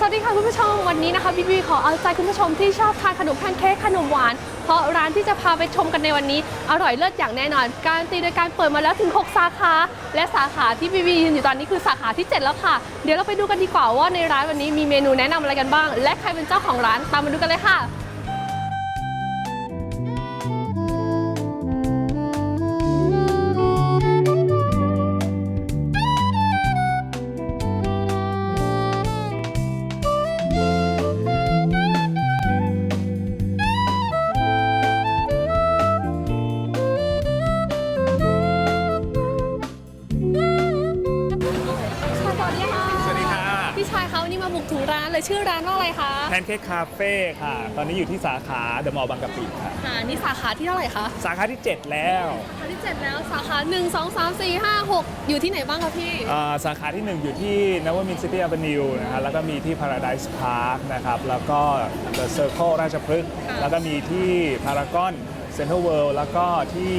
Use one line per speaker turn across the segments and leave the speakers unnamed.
สวัสดีค่ะคุณผู้ชมวันนี้นะคะบีบีขอเอาใจคุณผู้ชมที่ชอบทานขนมแพนเค้กขนมหวาน เพราะร้านที่จะพาไปชมกันในวันนี้อร่อยเลิศอย่างแน่นอน การนตีโดยการเปิดมาแล้วถึง 6 สาขา และสาขาที่บีบียืนอยู่ตอนนี้คือสาขาที่ 7 แล้วค่ะ เดี๋ยวเราไปดูกันดีกว่าว่าในร้านวันนี้มีเมนูแนะนำอะไรกันบ้าง และใครเป็นเจ้าของร้านตามมาดูกันเลยค่ะ บุกถึงร้านเลยชื่อร้านว่าอะไรคะ
แพนเค้กคาเฟ่ค่ะ ตอนนี้อยู่ที่สาขาเดอะมอลล์บางกะปิค่ะ
ค่ะนี่สาขาที่เท่าไหร่คะ
สาขาที่ 7 แล้ว
สาขาที่7แล้วสาขา1 2 3 4 5 6 อยู่ที่ไหนบ้างคะพี่
อ่าสาขาที่ 1 อยู่ที่นวมินทร์ซิตี้อ v เ n นิวนะฮะแล้วก็มีที่ Paradise Park นะครับแล้วก็ The Circle ราชพฤกษ์
ค่ะ
แล้วก็มีที่พารากอนเซ็นทรัลเวิลด์แล้วก็ที่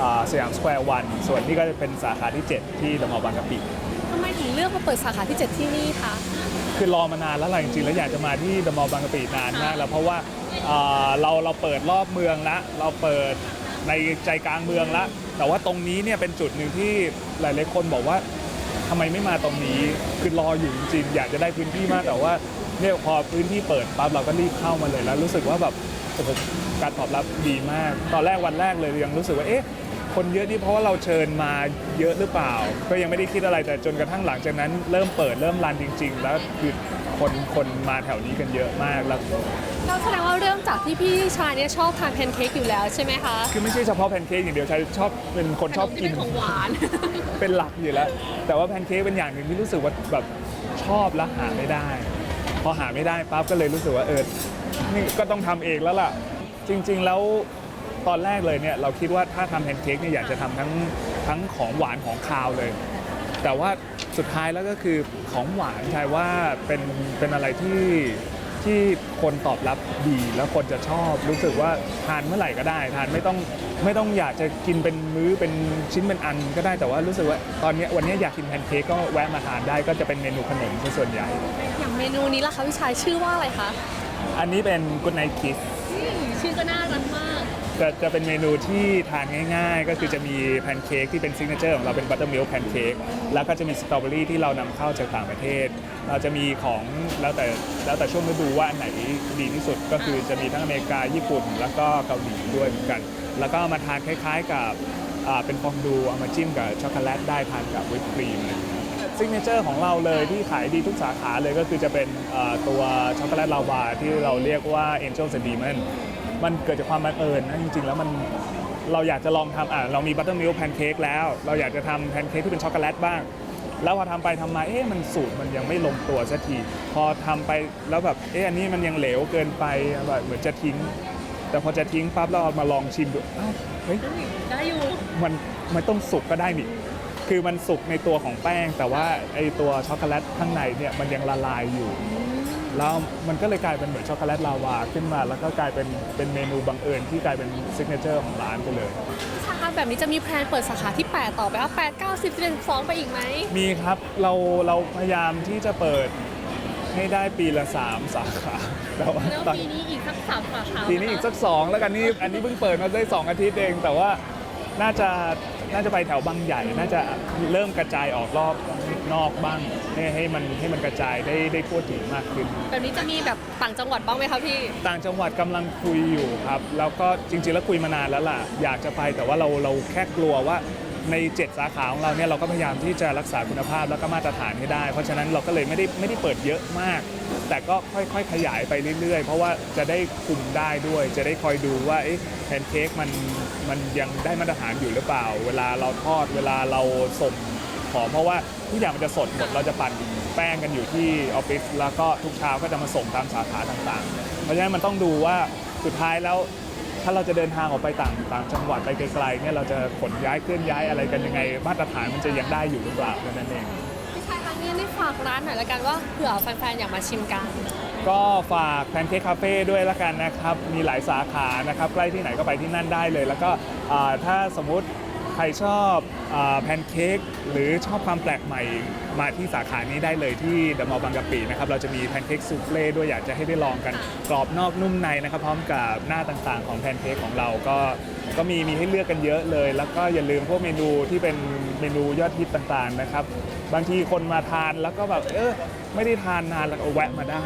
อ่าสยามสแควร์วันส่วนนี้ก็จะเป็นสาขาที่ 7 ที่เดอะมอลล์บางกะปิ
ทำไม ถึงเลือกมาเปิดสาขาที่ 7 ที่นี่คะ
คือรอมานานแล้วแหละจริงๆแล้วอยากจะมาที่เดอะมอลล์บางกะปินานมากแล้วเพราะว่าอ่าเราเราเปิดรอบเมืองละเราเปิดในใจกลางเมืองละแต่ว่าตรงนี้เนี่ยเป็นจุดหนึ่งที่หลายๆคนบอกว่าทำไมไม่มาตรงนี้คือรออยู่จริงๆอยากจะได้พื้นที่มากแต่ว่าเนี่ยพอพื้นที่เปิดปั๊บเราก็รีบเข้ามาเลยแล้วรู้สึกว่าแบบโอ้โหการตอบรับดีมาก ตอนแรกวันแรกเลยยังรู้สึกว่าเอ๊ะ คนเยอะนี่เพราะว่าเราเชิญมาเยอะหรือเปล่า ก็ยังไม่ได้คิดอะไรแต่จนกระทั่งหลังจากนั้น เริ่มเปิดเริ่มรันจริง ๆ แล้วคือคนคนมาแถวนี้กันเยอะมากแล้ว
เราแสดงว่าเริ่มจากที่พี่ชายเนี่ยชอบทานแพนเค้กอยู่แล้วใช่ไหมคะ
คือไม่ใช่เฉพาะแพนเค้กอย่างเดียวชายชอบเป็นคนชอบกิน
ขมที่เป็นของหวาน
เป็นหลักอยู่แล้ว แต่ว่าแพนเค้กเป็นอย่างหนึ่งที่รู้สึกว่าแบบชอบและหาไม่ได้ พอหาไม่ได้ปั๊บก็เลยรู้สึกว่าเออนี่ก็ต้องทำเองแล้วล่ะ จริง ๆ แล้ว ตอนแรกเลยเนี่ยเราคิดว่าถ้าทำแพนเค้กเนี่ยอยากจะทำทั้งทั้งของหวานของคาวเลย แต่ว่าสุดท้ายแล้วก็คือของหวานชายว่าเป็นเป็นอะไรที่ที่คนตอบรับดีแล้วคนจะชอบรู้สึกว่าทานเมื่อไหร่ก็ได้ ทานไม่ต้องไม่ต้องอยากจะกินเป็นมื้อเป็นชิ้นเป็นอันก็ได้แต่ว่ารู้สึกว่าตอนเนี้ยวันเนี้ยอยากกินแพนเค้กก็แวะมาทานได้ก็จะเป็นเมนูขนมซะส่วนใหญ่
อย่างเมนูนี้ล่ะคะพี่ชายชื่อว่าอะไรคะ
อันนี้เป็น Good Night Kiss
อืมชื่อก็น่ารักมาก
จะจะเป็นเมนูที่ทานง่าย ๆ ก็คือจะมีแพนเค้กที่เป็นซิกเนเจอร์ของเราเป็นบัตเตอร์มิลค์แพนเค้กแล้วก็จะมีสตรอเบอรี่ที่เรานำเข้าจากต่างประเทศ เราจะมีของแล้วแต่แล้วแต่ช่วงฤดูว่าอันไหนดีที่สุดก็คือจะมีทั้งอเมริกาญี่ปุ่น แล้วก็เกาหลีด้วยเหมือนกัน แล้วก็เอามาทานคล้าย ๆ กับอ่าเป็นฟองดูเอามาจิ้มกับช็อกโกแลตได้ทานกับวิปครีมอะไรอย่างเงี้ย ซิกเนเจอร์ของเราเลยที่ขายดีทุกสาขาเลยก็คือจะเป็นอ่าตัวช็อกโกแลตลาวาที่เราเรียกว่า Angel and Demon มันเกิดจากความบังเอิญนะจริง ๆ แล้วมันเราอยากจะลองทำอะเรามีบัตเตอร์มิลค์แพนเค้กแล้ว เราอยากจะทำแพนเค้กที่เป็นช็อกโกแลตบ้าง แล้วพอทำไปทำมาเอ๊ะมันสูตรมันยังไม่ลงตัวสักที พอทำไปแล้วแบบเอ๊ะอันนี้มันยังเหลวเกินไปแบบเหมือนจะทิ้ง แต่พอจะทิ้งปั๊บเราเอามาลองชิมดูอ้าวเฮ้ย
ได้อยู่
มันมันต้องสุกก็ได้นี่คือมันสุกในตัวของแป้ง แต่ว่าไอตัวช็อกโกแลตข้างในเนี่ยมันยังละลายอยู่ แล้วมันก็เลยกลายเป็นเหมือนช็อกโกแลตลาวาขึ้นมา แล้วก็กลายเป็นเป็นเมนูบังเอิญที่กลายเป็นซิกเนเจอร์ของร้านไปเลย
พี่ชายคะแบบนี้จะมีแพลนเปิดสาขาที่ 8 ต่อไปว่า8 9 10 11 12ไปอีกไหม
มีครับเราเราพยายามที่จะเปิดให้ได้ปีละ 3 สาขาแต่ว่า
แล้ว
ตอน
ปีนี้อีกสักสามสาขา
ปีนี้อีกสัก 2 แล้วกันนี่อันนี้เพิ่งเปิดมาได้ 2 อาทิตย์เอง แต่ว่าน่าจะน่าจะไปแถวบางใหญ่ น่าจะเริ่มกระจายออกรอบ นอกบ้างให้ให้มันให้มันกระจายได้ได้ทั่วถึงมากขึ้น
แบบนี้จะมีแบบต่างจังหวัดบ้างไหมคะพี่
ต่างจังหวัดกำลังคุยอยู่ครับแล้วก็จริงๆแล้วคุยมานานแล้วล่ะ อยากจะไปแต่ว่าเราเราแค่กลัวว่าใน 7 สาขาของเราเนี่ยเราก็พยายามที่จะรักษาคุณภาพแล้วก็มาตรฐานให้ได้ เพราะฉะนั้นเราก็เลยไม่ได้ไม่ได้เปิดเยอะมาก แต่ก็ค่อยๆขยายไปเรื่อยๆ เพราะว่าจะได้คุมได้ด้วย จะได้คอยดูว่าเอ๊ะแพนเค้กมันมันยังได้มาตรฐานอยู่หรือเปล่า เวลาเราทอดเวลาเราส่ง ของเพราะว่าทุกอย่างมันจะสดหมดเราจะปั่นแป้งกันอยู่ที่ออฟฟิศแล้วก็ทุกเช้าก็จะมาส่งตามสาขาต่างๆ เพราะฉะนั้นมันต้องดูว่าสุดท้ายแล้วถ้าเราจะเดินทางออกไปต่างต่างจังหวัดไปไกลๆเนี่ยเราจะขนย้ายเคลื่อนย้ายอะไรกันยังไง มาตรฐานมันจะยังได้อยู่หรือเปล่าแค่นั้นเอง
พี่ชายครั้งนี้ได้ฝากร้านหน่อยละกันว่าเผื่อแฟนๆอยากมาชิมกัน
ก็ฝากแพนเค้กคาเฟ่ด้วยละกันนะครับ มีหลายสาขานะครับ ใกล้ที่ไหนก็ไปที่นั่นได้เลย แล้วก็อ่าถ้าสมมุติใค รชอบแพนเค้กหรือชอบความแปลกใหม่มาที่สาขานี้ได้เลยที่เดอะมอลล์บางกะปินะครับเราจะมีแพนเค้กซูเฟ่ด้วยอยากจะให้ได้ลองกันกรอบนอกนุ่มในนะครับพร้อมกับหน้าต่างๆของแพนเค้กของเราก็ก็มีมีให้เลือกกันเยอะเลย แล้วก็อย่าลืมพวกเมนูที่เป็นเมนูยอดฮิตต่างๆนะครับ บางทีคนมาทานแล้วก็แบบเออไม่ได้ทานนานแล้วก็แวะมาได้